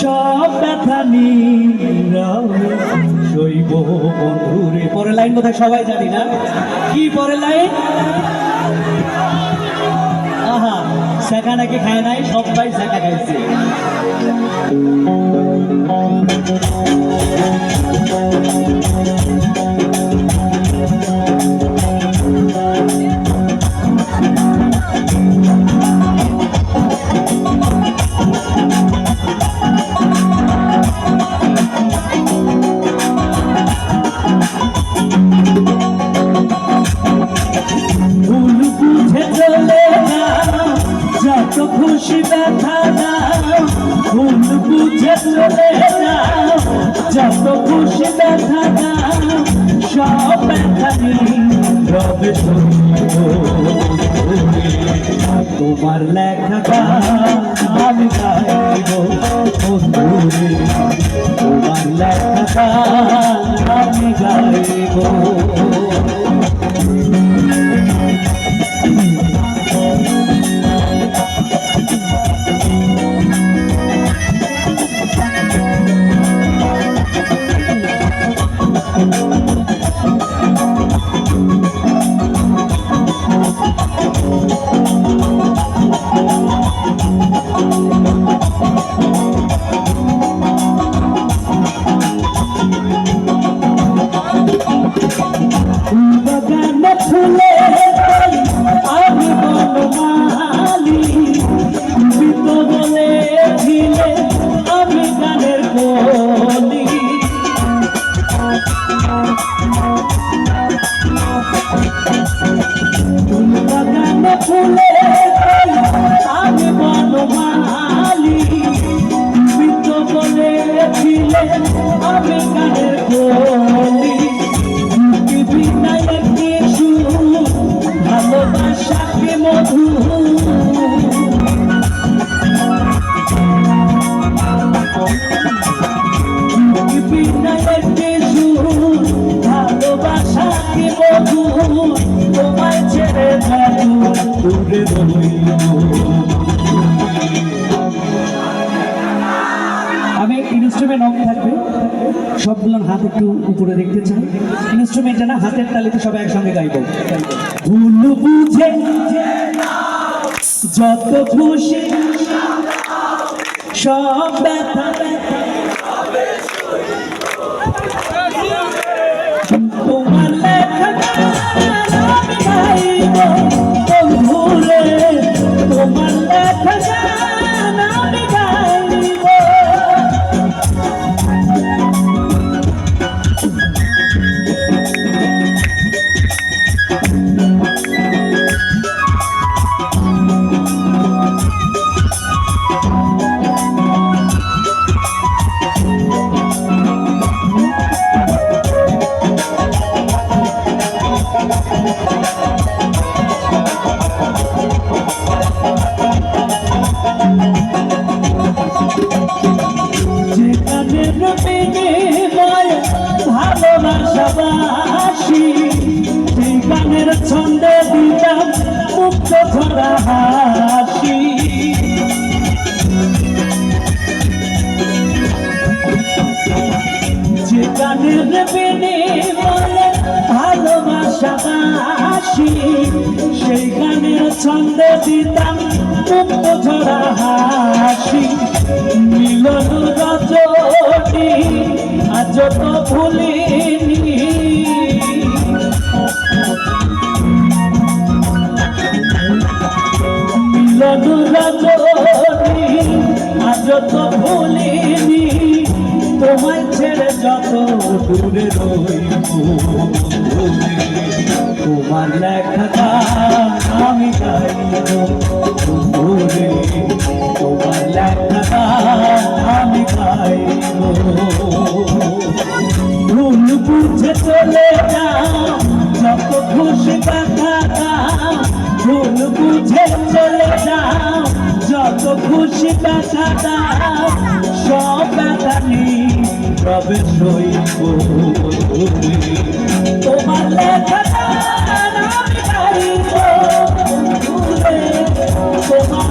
সব ব্যথা সইব বন্ধুরে, পরের লাইন কোথায় সবাই জানি না। কি পরের লাইন? আহা, শেখা নাকি খায় নাই? সবাই শেখা খাইছে। ভুল যত খুশি ব্যথা না ভুল বুঝে চলে না যত খুশি ব্যথা না সব ব্যথা রবে তোমার লেখা আমি তোমার লেখা আমি গাইব। আমি বনমালি তুমি তো বলেছিলে আমি গানের কলি বিনায়ক কিছু ভালোবাসাকে মধু। ভালোবাসাকে মধু। তোমায় ছেড়ে যাব দূরে রইল সবগুলো হাত একটু উপরে দেখতে চাই। ইনস্ট্রুমেন্টটা না, হাতের তালিতে সবাই একসঙ্গে গাইব। যত খুশি সব ব্যথা তোমার ভালোবাসাবাসি সেই গানের ছন্দে দিলাম মুক্ত ধরা হাসি ভালোবাসাবাসি সেই গানের ছন্দে দিতাম মুক্ত ঝরা হাসি। মিলন রজনী, আজ তো ভুলিনি। মিলন রজনী, আজ তো ভুলিনি। তোমায় ছেড়ে যত দূরে রইব তোমার লেখা গান আমি গাইব দূরে তোমার লেখা গান আমি গাইব ভুল বুঝে চলে যাও যত খুশি দাও ভুল বুঝে চলে যত খুশি দাও সব রবে সইব তোমার খেলা